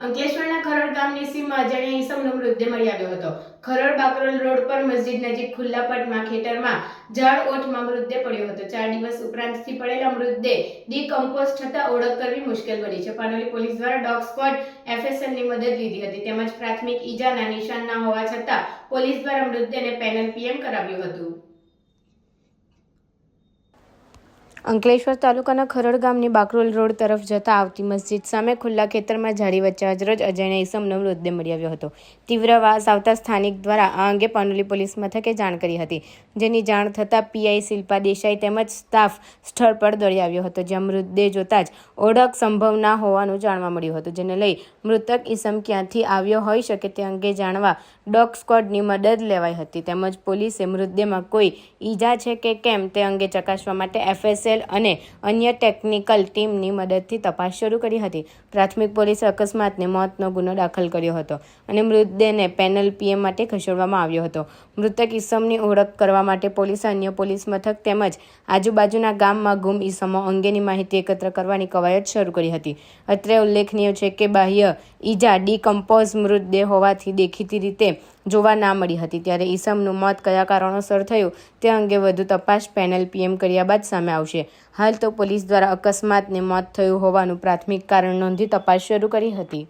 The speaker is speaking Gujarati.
અંકલેશ્વરના ખરડ ગામની સીમમાં અજાણ્યા ઈસમનો મૃતદેહ મળી આવ્યો હતો. ખરડ બાકરોલ રોડ પર મસ્જિદ નજીક ખુલ્લા પટમાં ખેતરમાં ઝાડ ઓઠમાં મૃતદેહ પડ્યો હતો. ચાર દિવસ ઉપરાંતથી પડેલા મૃતદેહ ડીકમ્પોઝ થતા ઓળખ કરવી મુશ્કેલ બની છે. પાનોલી પોલીસ દ્વારા ડોગ સ્ક્વોડ એફએસએલની મદદ લીધી હતી તેમજ પ્રાથમિક ઈજાના નિશાન ના હોવા છતાં પોલીસ દ્વારા મૃતદેહને પેનલ પીએમ કરાવ્યું હતું. અંકલેશ્વર તાલુકાના ખરડ ગામની બાકરોલ રોડ તરફ જતા આવતી મસ્જિદ સામે ખુલ્લા ખેતરમાં ઝાડી વચ્ચે અજરજ અજયને ઈસમનો મૃતદેહ મળી આવ્યો હતો. તીવ્ર વાસ આવતા સ્થાનિક દ્વારા આ અંગે પાનોલી પોલીસ મથકે જાણ કરી હતી. જેની જાણ થતાં પીઆઈ શિલ્પા દેસાઈ તેમજ સ્ટાફ સ્થળ પર દોડી આવ્યો હતો, જ્યાં મૃતદેહ જોતા જ ઓળખ સંભવ ના હોવાનું જાણવા મળ્યું હતું, જેને લઈ મૃતક ઈસમ ક્યાંથી આવ્યો હોઈ શકે તે અંગે જાણવા ડોગ સ્ક્વોડની મદદ લેવાઈ હતી. તેમજ પોલીસે મૃતદેહમાં કોઈ ઈજા છે કે કેમ તે અંગે ચકાસવા માટે એફએસએલ અને અન્ય ટેકનિકલ ટીમની મદદથી તપાસ શરૂ કરી હતી. પ્રાથમિક પોલીસે અકસ્માતને મોતનો ગુનો દાખલ કર્યો હતો અને મૃતદેહને પેનલ પીએમ માટે ખસેડવામાં આવ્યો હતો. મૃતક ઈસમની ઓળખ કરવા માટે પોલીસે અન્ય પોલીસ મથક તેમજ આજુબાજુના ગામમાં ગુમ ઈસમો અંગેની માહિતી એકત્ર કરવાની કવાયત શરૂ કરી હતી. અત્રે ઉલ્લેખનીય છે કે બાહ્ય ઈજા ડીકમ્પોઝ મૃતદેહ હોવાથી દેખીતી રીતે જોવા ના મળી હતી. ત્યારે ઈસમનું મોત કયા કારણોસર થયું તે અંગે વધુ તપાસ પેનલ પીએમ કર્યા બાદ સામે આવશે. હાલ તો પોલીસ દ્વારા અકસ્માતને મોત થયું હોવાનું પ્રાથમિક કારણ નોંધી તપાસ શરૂ કરી હતી.